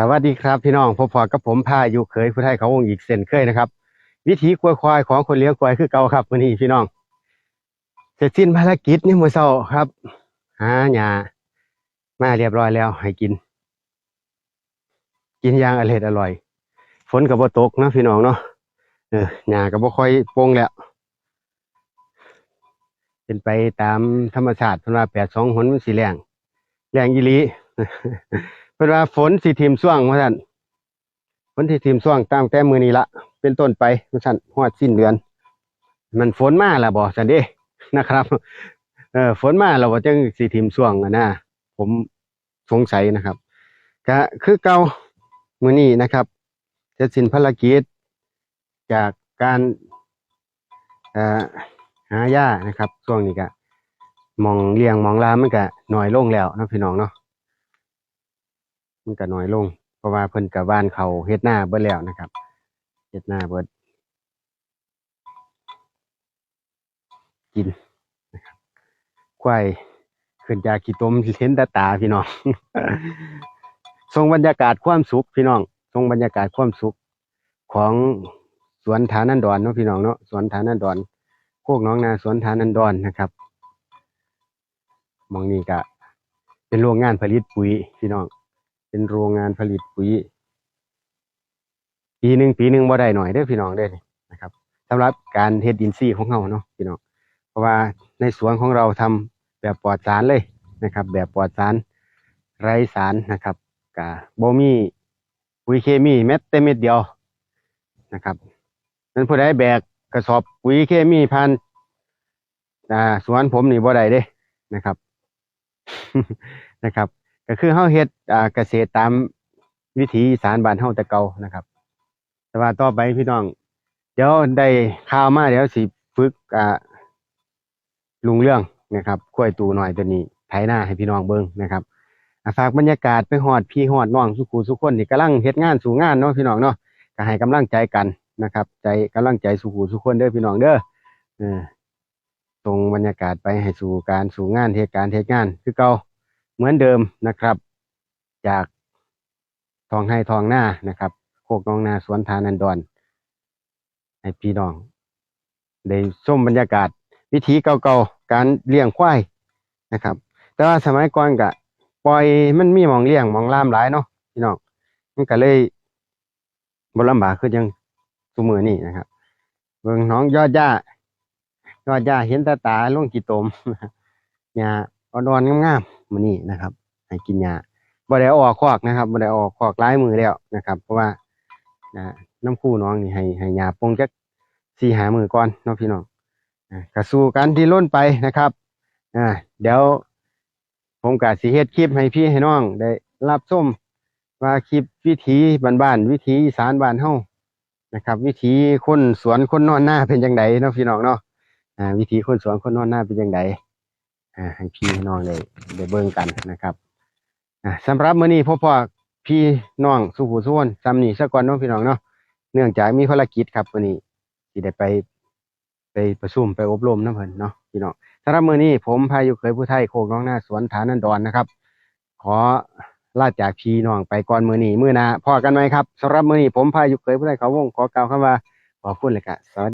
สวัสดีครับพี่น้องพบพอกับผมพาอยู่เคยผู้ไทยเขาวงอีกเส้นเคยนะครับ วิถีควายควายของคนเลี้ยงควายคือเก่าครับวันนี้พี่น้องเสร็จสิ้นภารกิจนี่มือเช้าครับหาหญ้ามาเรียบร้อยแล้ว ให้กิน กินยางอร่อยอร่อย ฝนกับบ่ตกนะพี่น้องเนาะเออหญ้าก็บบ่ค่อยโปร่งแล้วเป็นไปตามธรรมชาติเพิ่นาแปดสองหนมันสิแรงแรงอีหลี เพิ่นว่าฝนสิทิมช่วงว่าซั่นฝนสิทิมช่วงตั้งแต่มือนี้ละเป็นต้นไปว่าซั่นฮอดสิ้นเดือน มันฝนมาแล้วบ่ซั่นเด้นะครับ เออฝนมาแล้วบ่จังสิทิมช่วงนะผมสงสัยนะครับก็คือเก่ามือนี้นะครับเสร็จสิ้นภารกิจจากการเอ่อหาหญ้านะครับช่วงนี้ก็มองเลี้ยงมองลามมันก็น้อยลงแล้วนะพี่น้องเนาะ มันก็น้อยลง เพราะว่าเพิ่นกับบ้านเขาเฮ็ดหน้าเบิดแล้วนะครับเฮ็ดหน้าเบิดกินนะครับควายขึ้นจากขี้ตมเห็นต่ตาพี่น้องทรงบรรยากาศความสุขพี่น้องทรงบรรยากาศความสุขของสวนฐานันดรเนาะพี่น้องเนาะสวนฐานันดรโคกน้องนาสวนฐานันดรนนะครับมองนี้ก็เป็นโรงงานผลิตปุ๋ยพี่น้อง เป็นโรงงานผลิตปุ๋ย ปีหนึ่งปีหนึ่งบ่ได้หน่อยเด้อพี่น้องเด้อนี่นะครับสำหรับการเฮ็ดอินทรีย์ของเราเนาะพี่น้องเพราะว่าในสวนของเราทำแบบปลอดสารเลยนะครับ แบบปลอดสารไร้สารนะครับกะบ่มีปุ๋ยเคมีแม้แต่เม็ดเดียวนะครับนั้นผู้ใดแบกกระสอบปุ๋ยเคมีผ่านสวนผมนี่บ่ได้เด้นะครับนะครับ ก็คือเฮาเฮ็ดอ่าเกษตรตามวิถีอีสารบ้านเฮาแต่เก่านะครับ แต่ว่าต่อไปพี่น้อง เดี๋ยวได้ข่าวมาเดี๋ยวสิฝึกอ่าลุงเรื่องนะครับกล้วยตูหน่อยตัวนี้ไถหน้าให้พี่น้องเบิ่งนะครับฝากบรรยากาศไปฮอดพี่ฮอดน้องสุขูสุคนที่กำลังเฮ็ดงานสู่งานเนาะพี่น้องเนาะก็ให้กำลังใจกันนะครับ ใจกำลังใจสุขูสุคนเด้อพี่น้องเด้อเออส่งบรรยากาศไปให้สู่การสู่งานเฮ็ดการเฮ็ดงานคือเก่า เหมือนเดิมนะครับ จากทองให้ทองหน้านะครับ โคกน้องนาสวนทานันดอนให้พี่น้องได้ชมบรรยากาศ วิถีเก่าๆการเลี้ยงควายนะครับ แต่ว่าสมัยก่อนก็ปล่อยมันมีหมองเลี้ยงหมองล่ามหลายเนาะพี่น้องมันก็เลยบ่ลำบากคือจังซุมือนี่นะครับเบิ่งน้องยอดหญ้ายอดหญ้าเห็นตาตาลงกี่ตมหญ้า อ่อนๆงามๆมื้อนี้นะครับ ให้กินหญ้าบ่ได้ออกคอกนะครับบ่ได้ออกคอกหลายมือแล้วนะครับ เพราะว่าอ่าน้ำคู่น้องนี่ให้ให้หญ้าปงจัก4 5มื้อก่อนเนาะพี่น้องอ่าก็สู้กันที่ล้นไปนะครับอ่าเดี๋ยวผมก็สิเฮ็ดคลิปให้พี่ให้น้องได้รับชมว่าคลิปวิถีบ้านๆวิถีสานบ้านเฮ้านะครับ วิถีคนสวนคนนอนหน้าเป็นจังไดเนาะพี่น้องเนาะอ่าวิถีคนสวนคนนอนหน้าเป็นจังได อ่าให้พี่น้องได้ได้เบิ่งกันนะครับอ่าสำหรับมื้อนี้พ่อพ่อพี่น้องสุขุสุวนซ้ำนี่ซะก่อนเนาะพี่น้องเนาะเนื่องจากมีภารกิจครับมื้อนี้สิได้ไปไปประชุมไปอบรมนำเพิ่นเนาะพี่น้องสำหรับมื้อนี้ผมพายุเคยผู้ไทยโคกน้องหน้าสวนฐานันดรนะครับ ขอลาจากพี่น้องไปก่อนมื้อนี้มื้อหน้าพอกันไหมครับสำหรับมื้อนี้ผมพายุเคยผู้ไทยเขาวงขอกล่าวคำว่าขอบคุณเลยครับสวัสดี